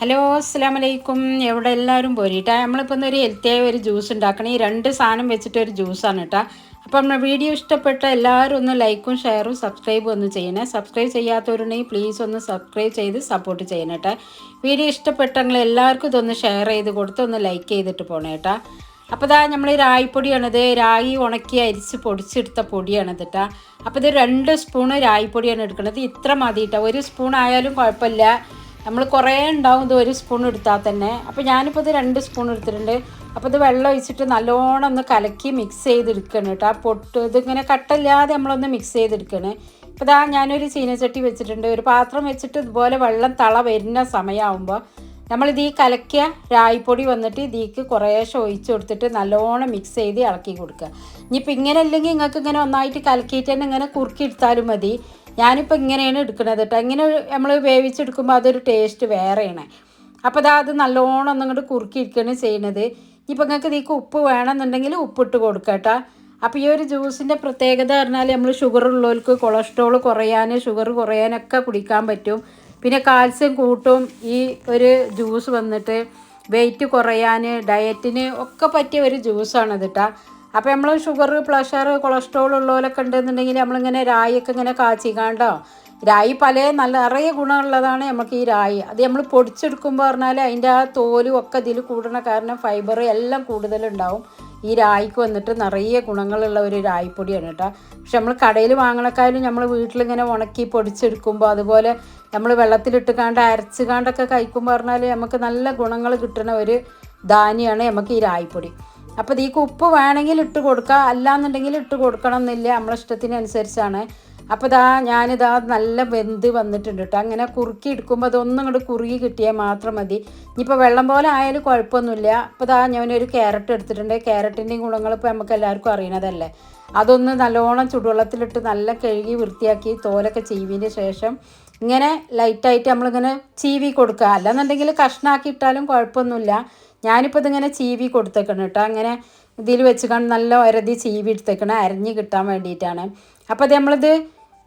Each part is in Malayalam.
ഹലോ അസ്സാം വലൈക്കും എവിടെ എല്ലാവരും പോരിട്ടാ? നമ്മളിപ്പോൾ ഒരു ഹെൽത്തിയായ ഒരു ജ്യൂസ് ഉണ്ടാക്കണം. ഈ രണ്ട് സാധനം വെച്ചിട്ട് ഒരു ജ്യൂസാണ് കേട്ടോ അപ്പോൾ നമ്മുടെ വീഡിയോ ഇഷ്ടപ്പെട്ട എല്ലാവരും ഒന്ന് ലൈക്കും ഷെയറും സബ്സ്ക്രൈബും ഒന്ന് ചെയ്യണേ. സബ്സ്ക്രൈബ് ചെയ്യാത്തവരുണ്ടെങ്കിൽ പ്ലീസ് ഒന്ന് സബ്സ്ക്രൈബ് ചെയ്ത് സപ്പോർട്ട് ചെയ്യണം കേട്ടോ വീഡിയോ ഇഷ്ടപ്പെട്ടെങ്കിൽ എല്ലാവർക്കും ഇതൊന്ന് ഷെയർ ചെയ്ത് കൊടുത്ത് ഒന്ന് ലൈക്ക് ചെയ്തിട്ട് പോണേ കേട്ടോ അപ്പോൾ ഇതാ നമ്മൾ ഈ രായിപ്പൊടിയാണിത്. രായി ഉണക്കി അരിച്ച് പൊടിച്ചെടുത്ത പൊടിയാണിത് കേട്ടോ അപ്പോൾ ഇത് രണ്ട് സ്പൂണ് രായിപ്പൊടിയാണ് എടുക്കുന്നത് ഇത്ര മതി കേട്ടോ ഒരു സ്പൂൺ ആയാലും കുഴപ്പമില്ല. നമ്മൾ കുറേ ഉണ്ടാവും ഇത് ഒരു സ്പൂൺ എടുത്താൽ തന്നെ. അപ്പോൾ ഞാനിപ്പോൾ ഇത് രണ്ട് സ്പൂൺ എടുത്തിട്ടുണ്ട്. അപ്പോൾ ഇത് വെള്ളം ഒഴിച്ചിട്ട് നല്ലോണം ഒന്ന് കലക്കി മിക്സ് ചെയ്തെടുക്കണം കേട്ടോ. ആ പൊട്ട് ഇതിങ്ങനെ കട്ടല്ലാതെ നമ്മളൊന്ന് മിക്സ് ചെയ്തെടുക്കണം. ഇപ്പോൾ ഇതാ ഞാനൊരു ചീനച്ചട്ടി വെച്ചിട്ടുണ്ട്. ഒരു പാത്രം വെച്ചിട്ട് ഇതുപോലെ വെള്ളം തള വരുന്ന സമയമാകുമ്പോൾ നമ്മളിത് ഈ കലക്കിയ രായിപ്പൊടി വന്നിട്ട് ഇതിക്ക് കുറേശ്ശെ ഒഴിച്ചു കൊടുത്തിട്ട് നല്ലോണം മിക്സ് ചെയ്ത് ഇളക്കി കൊടുക്കുക ഇനിയിപ്പോൾ ഇങ്ങനെ അല്ലെങ്കിൽ നിങ്ങൾക്ക് ഇങ്ങനെ ഒന്നായിട്ട് കലക്കിയിട്ട് തന്നെ ഇങ്ങനെ കുറുക്കി എടുത്താലും മതി. ഞാനിപ്പോൾ ഇങ്ങനെയാണ് എടുക്കുന്നത് കേട്ടോ ഇങ്ങനെ നമ്മൾ വേവിച്ചെടുക്കുമ്പോൾ അതൊരു ടേസ്റ്റ് വേറെയാണ്. അപ്പോൾ അതാ അത് നല്ലോണം ഒന്നും ഇങ്ങോട്ട് കുറുക്കിയിരിക്കുകയാണ് ചെയ്യണത്. ഇനിയിപ്പോൾ നിങ്ങൾക്ക് ഇതിക്ക് ഉപ്പ് വേണമെന്നുണ്ടെങ്കിൽ ഉപ്പിട്ട് കൊടുക്കുക കേട്ടോ അപ്പോൾ ഈ ഒരു ജ്യൂസിന്റെ പ്രത്യേകത പറഞ്ഞാൽ നമ്മൾ ഷുഗർ ഉള്ളവർക്ക് കൊളസ്ട്രോൾ കുറയാൻ ഷുഗർ കുറയാനൊക്കെ കുടിക്കാൻ പറ്റും. പിന്നെ കാൽസ്യം കൂട്ടും ഈ ഒരു ജ്യൂസ് വന്നിട്ട് വെയിറ്റ് കുറയാൻ ഡയറ്റിന് ഒക്കെ പറ്റിയ ഒരു ജ്യൂസാണ് കേട്ടോ അപ്പോൾ നമ്മൾ ഷുഗർ പ്രഷർ കൊളസ്ട്രോൾ ഉള്ളവരൊക്കെ ഉണ്ടെന്നുണ്ടെങ്കിൽ നമ്മളിങ്ങനെ രായിയൊക്കെ ഇങ്ങനെ കാച്ചി കാച്ചിക്കാണ്ടോ? രായി പല നല്ല നിറയെ ഗുണമുള്ളതാണ് നമുക്ക് ഈ രായി. അത് നമ്മൾ പൊടിച്ചെടുക്കുമ്പോൾ പറഞ്ഞാൽ അതിന്റെ ആ തോലും ഒക്കെ ഇതിൽ കൂടണ കാരണം ഫൈബർ എല്ലാം കൂടുതലുണ്ടാവും. ഈ രായിക്ക് വന്നിട്ട് നിറയെ ഗുണങ്ങളുള്ള ഒരു രായിപ്പൊടിയാണ് കേട്ടോ. പക്ഷെ നമ്മൾ കടയിൽ വാങ്ങണക്കാരും നമ്മൾ വീട്ടിലിങ്ങനെ ഉണക്കി പൊടിച്ചെടുക്കുമ്പോൾ അതുപോലെ നമ്മൾ വെള്ളത്തിലിട്ട് കാണ്ട് അരച്ച് കാണ്ടൊക്കെ കഴിക്കുമ്പോൾ പറഞ്ഞാൽ നമുക്ക് നല്ല ഗുണങ്ങൾ കിട്ടുന്ന ഒരു ധാന്യമാണ് നമുക്ക് ഈ രായിപ്പൊടി. അപ്പോൾ ഇതിക്ക് ഉപ്പ് വേണമെങ്കിൽ ഇട്ട് കൊടുക്കുക അല്ലാന്നുണ്ടെങ്കിൽ ഇട്ട് കൊടുക്കണം എന്നില്ല. നമ്മളെ ഇഷ്ടത്തിനനുസരിച്ചാണ്. അപ്പോൾ ഇതാ ഞാനിതാ നല്ല വെന്ത് വന്നിട്ടുണ്ട് കേട്ടോ. അങ്ങനെ കുറുക്കി എടുക്കുമ്പോൾ അതൊന്നും ഇങ്ങോട്ട് കുറുകി കിട്ടിയാൽ മാത്രം മതി. ഇനിയിപ്പോൾ വെള്ളം പോലെ ആയാലും കുഴപ്പമൊന്നുമില്ല. അപ്പോൾ ഇതാ ഞാനൊരു ക്യാരറ്റ് എടുത്തിട്ടുണ്ട്. ക്യാരറ്റിന്റെയും ഗുണങ്ങൾ ഇപ്പോൾ നമുക്ക് എല്ലാവർക്കും അറിയണതല്ലേ. അതൊന്ന് നല്ലോണം ചുടുവെള്ളത്തിലിട്ട് നല്ല കഴുകി വൃത്തിയാക്കി തോലൊക്കെ ചീവിന്റെ ശേഷം ഇങ്ങനെ ലൈറ്റായിട്ട് നമ്മളിങ്ങനെ ചീവി കൊടുക്കുക. അല്ലാന്നുണ്ടെങ്കിൽ കഷ്ണാക്കി ഇട്ടാലും കുഴപ്പമൊന്നുമില്ല. ഞാനിപ്പോൾ ഇതിങ്ങനെ ചീവി കൊടുത്തേക്കണം കേട്ടോ അങ്ങനെ ഇതിൽ വെച്ച് കണ്ട് നല്ല ഒരതി ചീവി എടുത്തേക്കണം. അരഞ്ഞ് കിട്ടാൻ വേണ്ടിയിട്ടാണ് അപ്പോൾ അത് നമ്മളിത്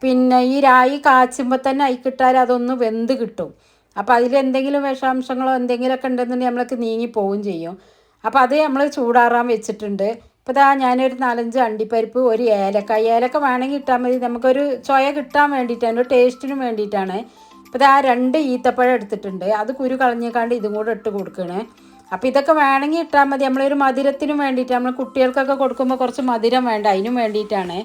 പിന്നെ ഈ രായി കാച്ചുമ്പോൾ തന്നെ അയിക്കിട്ടാൽ അതൊന്ന് വെന്ത് കിട്ടും. അപ്പോൾ അതിൽ എന്തെങ്കിലും വിഷാംശങ്ങളോ എന്തെങ്കിലുമൊക്കെ ഉണ്ടെന്നുണ്ടെങ്കിൽ നമ്മൾക്ക് നീങ്ങി പോവുകയും ചെയ്യും. അപ്പോൾ അത് നമ്മൾ ചൂടാറാൻ വെച്ചിട്ടുണ്ട്. ഇപ്പോൾ ഇതാ ഞാനൊരു നാലഞ്ച് അണ്ടിപ്പരിപ്പ് ഒരു ഏലക്ക. ഏലക്ക വേണമെങ്കിൽ ഇട്ടാൽ മതി. നമുക്കൊരു ചൊയ കിട്ടാൻ വേണ്ടിയിട്ടാണ് ടേസ്റ്റിനും വേണ്ടിയിട്ടാണ് ഇപ്പോൾ ഇതാ രണ്ട് ഈത്തപ്പഴം എടുത്തിട്ടുണ്ട്. അത് കുരു കളഞ്ഞേക്കാണ്ട് ഇതും കൂടെ ഇട്ട് കൊടുക്കണേ. അപ്പോൾ ഇതൊക്കെ വേണമെങ്കിൽ ഇട്ടാൽ മതി. നമ്മളൊരു മധുരത്തിനും വേണ്ടിയിട്ട് നമ്മൾ കുട്ടികൾക്കൊക്കെ കൊടുക്കുമ്പോൾ കുറച്ച് മധുരം വേണ്ട അതിനും വേണ്ടിയിട്ടാണ്.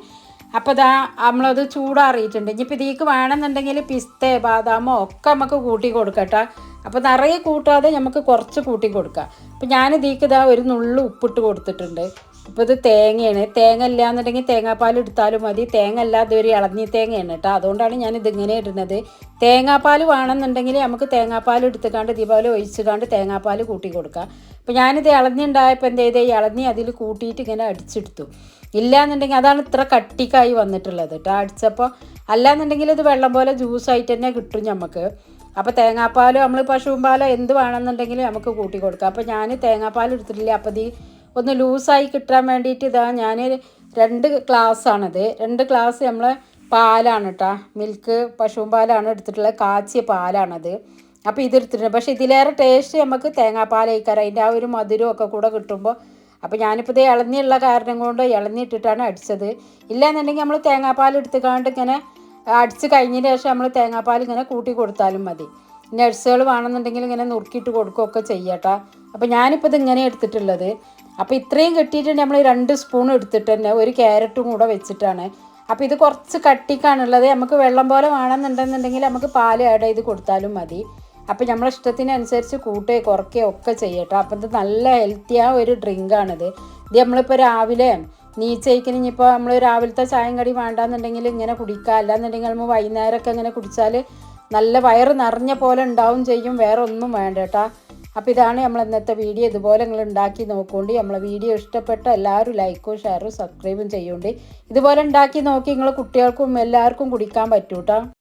അപ്പോൾ ഇതാ നമ്മളത് ചൂടാറിയിട്ടുണ്ട്. ഇനിയിപ്പോൾ ഇതിലേക്ക് വേണമെന്നുണ്ടെങ്കിൽ പിസ്ത ബാദാമോ ഒക്കെ നമുക്ക് കൂട്ടി കൊടുക്കട്ടെ. അപ്പോൾ നിറയെ കൂട്ടാതെ നമുക്ക് കുറച്ച് കൂട്ടി കൊടുക്കാം. അപ്പോൾ ഞാൻ ഇതിലേക്ക് ഇതാ ഒരു നുള്ളു ഉപ്പിട്ട് കൊടുത്തിട്ടുണ്ട്. ഇപ്പോൾ ഇത് തേങ്ങയാണ്. തേങ്ങ ഇല്ല എന്നുണ്ടെങ്കിൽ തേങ്ങാപ്പാൽ എടുത്താലും മതി. തേങ്ങ അല്ലാതെ ഒരു ഇളഞ്ഞി തേങ്ങയാണ് കേട്ടോ. അതുകൊണ്ടാണ് ഞാൻ ഇതിങ്ങനെ ഇടുന്നത്. തേങ്ങാപ്പാൽ വേണമെന്നുണ്ടെങ്കിൽ നമുക്ക് തേങ്ങാപ്പാൽ എടുത്തുകാണ്ട് ദീപാവലി ഒഴിച്ചുകാണ്ട് തേങ്ങാപ്പാൽ കൂട്ടി കൊടുക്കാം. അപ്പോൾ ഞാനിത് ഇളഞ്ഞുണ്ടായപ്പോൾ എന്ത് ചെയ്തേ? ഇളഞ്ഞി അതിൽ കൂട്ടിയിട്ട് ഇങ്ങനെ അടിച്ചെടുത്തു. ഇല്ലയെന്നുണ്ടെങ്കിൽ അതാണ് ഇത്ര കട്ടിക്കായി വന്നിട്ടുള്ളത് കേട്ടോ. അടിച്ചപ്പോൾ അല്ലാന്നുണ്ടെങ്കിൽ ഇത് വെള്ളം പോലെ ജ്യൂസായിട്ട് തന്നെ കിട്ടും നമുക്ക് അപ്പോൾ തേങ്ങാപ്പാലോ നമ്മൾ പശുവും പാലോ എന്ത് വേണമെന്നുണ്ടെങ്കിലും നമുക്ക് കൂട്ടി കൊടുക്കാം. അപ്പോൾ ഞാൻ തേങ്ങാപ്പാൽ എടുത്തിട്ടില്ല. അപ്പോൾ ഇത് ഒന്ന് ലൂസായി കിട്ടാൻ വേണ്ടിയിട്ട് ഇതാ ഞാൻ രണ്ട് ഗ്ലാസ്സാണിത്. രണ്ട് ഗ്ലാസ് നമ്മൾ പാലാണ് കേട്ടോ മിൽക്ക് പശുവും പാലാണ് എടുത്തിട്ടുള്ളത്. കാച്ചിയ പാലാണത്. അപ്പോൾ ഇതെടുത്തിട്ടുണ്ട്. പക്ഷേ ഇതിലേറെ ടേസ്റ്റ് നമുക്ക് തേങ്ങാപ്പാൽ കഴിക്കാറ് അതിന്റെ ആ ഒരു മധുരവും ഒക്കെ കൂടെ കിട്ടുമ്പോൾ അപ്പോൾ ഞാനിപ്പോൾ ഇത് ഇളഞ്ഞിയുള്ള കാരണം കൊണ്ട് ഇളഞ്ഞിട്ടിട്ടാണ് അടിച്ചത്. ഇല്ലയെന്നുണ്ടെങ്കിൽ നമ്മൾ തേങ്ങാപ്പാൽ എടുത്തുകൊണ്ട് ഇങ്ങനെ അടിച്ച് കഴിഞ്ഞതിന് ശേഷം നമ്മൾ തേങ്ങാപ്പാൽ ഇങ്ങനെ കൂട്ടി കൊടുത്താലും മതി. നട്സുകൾ വേണമെന്നുണ്ടെങ്കിൽ ഇങ്ങനെ നുറുക്കിയിട്ട് കൊടുക്കുകയൊക്കെ ചെയ്യട്ടോ അപ്പോൾ ഞാനിപ്പോൾ ഇത് ഇങ്ങനെ എടുത്തിട്ടുള്ളത്. അപ്പോൾ ഇത്രയും കിട്ടിയിട്ട് നമ്മൾ രണ്ട് സ്പൂൺ എടുത്തിട്ട് തന്നെ ഒരു ക്യാരറ്റും കൂടെ വെച്ചിട്ടാണ്. അപ്പോൾ ഇത് കുറച്ച് കട്ടിക്കാണുള്ളത്. നമുക്ക് വെള്ളം പോലെ വേണമെന്നുണ്ടെന്നുണ്ടെങ്കിൽ നമുക്ക് പാൽ ആഡ് ചെയ്ത് കൊടുത്താലും മതി. അപ്പോൾ നമ്മളെ ഇഷ്ടത്തിനനുസരിച്ച് കൂട്ടുകയോ കുറയ്ക്കുകയോ ഒക്കെ ചെയ്യട്ടോ. അപ്പോൾ ഇത് നല്ല ഹെൽത്തിയായ ഒരു ഡ്രിങ്കാണിത് ഇത് നമ്മളിപ്പോൾ രാവിലെ നീച്ചയ്ക്കിന് ഇനിയിപ്പോൾ നമ്മൾ രാവിലത്തെ ചായം കടി വേണ്ടാന്നുണ്ടെങ്കിൽ ഇങ്ങനെ കുടിക്കുക. അല്ലാന്നുണ്ടെങ്കിൽ നമ്മൾ വൈകുന്നേരമൊക്കെ ഇങ്ങനെ കുടിച്ചാൽ നല്ല വയറ് നിറഞ്ഞ പോലെ ഉണ്ടാവും ചെയ്യും. വേറെ ഒന്നും വേണ്ട കേട്ടോ. അപ്പോൾ ഇതാണ് നമ്മൾ ഇന്നത്തെ വീഡിയോ. ഇതുപോലെ നിങ്ങൾ ഉണ്ടാക്കി നോക്കുകൊണ്ട് നമ്മളെ വീഡിയോ ഇഷ്ടപ്പെട്ട എല്ലാവരും ലൈക്കും ഷെയറും സബ്സ്ക്രൈബും ചെയ്യുന്നുണ്ട് ഇതുപോലെ ഉണ്ടാക്കി നോക്കി നിങ്ങൾ കുട്ടികൾക്കും എല്ലാവർക്കും കുടിക്കാൻ പറ്റൂട്ടോ.